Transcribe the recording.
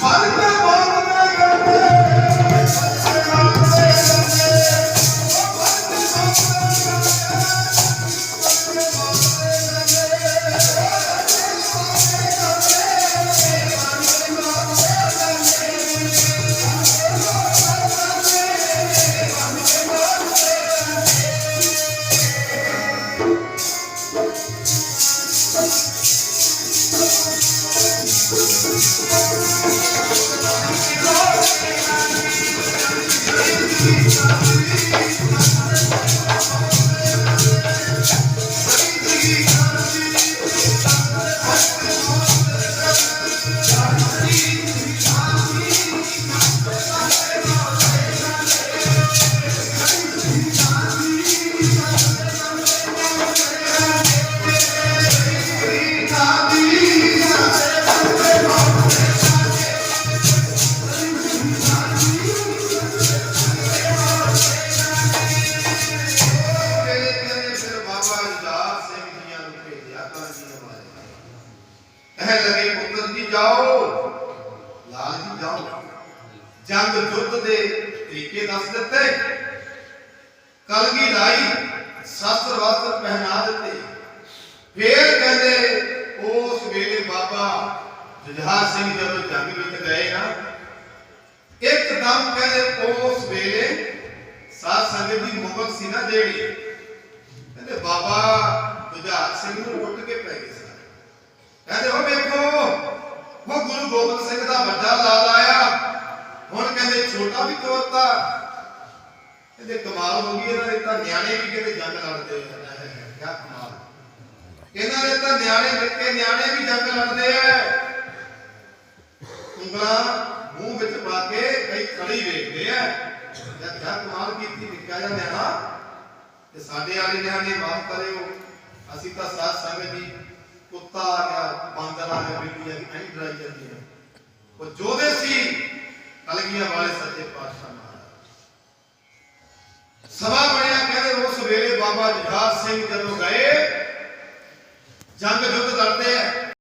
Vale. Thank you. ਕਹਿ ਲਗੇ ਪੁੱਤਰ ਜੀ ਜਾਓ। ਲਾਲ ਜੀ ਜਾਓ। ਜੰਗ ਯੁੱਧ ਦੇ ਤਰੀਕੇ ਦੱਸ ਦਿੱਤੇ। ਕਲਗੀ ਲਾਈ, ਸ਼ਸਤਰ ਵਸਤਰ ਪਹਿਨਾ ਦਿੱਤੇ। ਫੇਰ ਕਹਿੰਦੇ, ਉਸ ਵੇਲੇ ਬਾਬਾ ਜੁਝਾਰ ਸਿੰਘ ਜਦੋਂ ਜੰਗ ਵਿੱਚ ਗਏ ਨਾ, ਇੱਕਦਮ ਕਹਿੰਦੇ, ਉਸ ਵੇਲੇ ਸਾਧ ਸੰਗਤ ਦੀ ਮੁਹੱਬਤ ਸੀ ਨਾ ਜਿਹੜੀ। ਕਹਿੰਦੇ, ਬਾਬਾ ਜੁਝਾਰ ਸਿੰਘ ਨੂੰ ਉੱਠ ਕੇ ਪੈ ਗਏ ਕਹਿੰਦੇ ਉਹ ਵੇਖੋ, ਉਹ ਗੁਰੂ ਗੋਬਿੰਦ ਸਿੰਘ ਦਾ ਵੱਡਾ ਲਾਲ ਆਇਆ। ਹੁਣ ਕਹਿੰਦੇ ਛੋਟਾ ਵੀ ਤੋਰਤਾ। ਕਹਿੰਦੇ ਕਮਾਲ ਹੋ ਗਈ, ਇਹਨਾਂ ਦੇ ਤਾਂ ਨਿਆਣੇ ਵੀ ਕਿਤੇ ਜੰਗ ਲੜਦੇ ਆ। ਕੀ ਕਮਾਲ। ਇਹਨਾਂ ਦੇ ਤਾਂ ਨਿਆਣੇ ਨਿੱਕੇ ਨਿਆਣੇ ਵੀ ਜੰਗ ਲੜਦੇ ਆ। ਉਂਗਲਾਂ ਮੂੰਹ ਵਿੱਚ ਪਾ ਕੇ ਕਈ ਕੜੀ ਵੇਖਦੇ ਆ। ਜਦ ਕਿਆ ਕਮਾਲ ਕੀਤੀ, ਨਿੱਕਾ ਜਿਹਾ ਨਿਆਣਾ। ਤੇ ਸਾਡੇ ਵਾਲੇ ਨਿਆਣੇ ਮਾਫ ਕਰਿਓ। ਅਸੀਂ ਤਾਂ ਸਾਧ ਸੰਗਤ ਜੀ ਕੁੱਤਾ ਆ ਗਿਆ, ਬਾਂਦਰ ਆ ਗਿਆ ਬਿੱਲੀ ਆ ਗਈ ਐਂ ਡਰਾਈ ਜਾਂਦੀ ਹੈ ਉਹ ਜੋਦੇ ਸੀ, ਕਲਗੀਆਂ ਵਾਲੇ ਸੱਚੇ ਪਾਤਸ਼ਾਹ ਮਹਾਰਾਜ। ਸਭਾ ਬਣਿਆ, ਕਹਿੰਦੇ ਉਸ ਵੇਲੇ ਬਾਬਾ ਜੁਝਾਰ ਸਿੰਘ ਜਦੋਂ ਗਏ ਜੰਗ ਯੁੱਧ ਕਰਦੇ ਆ।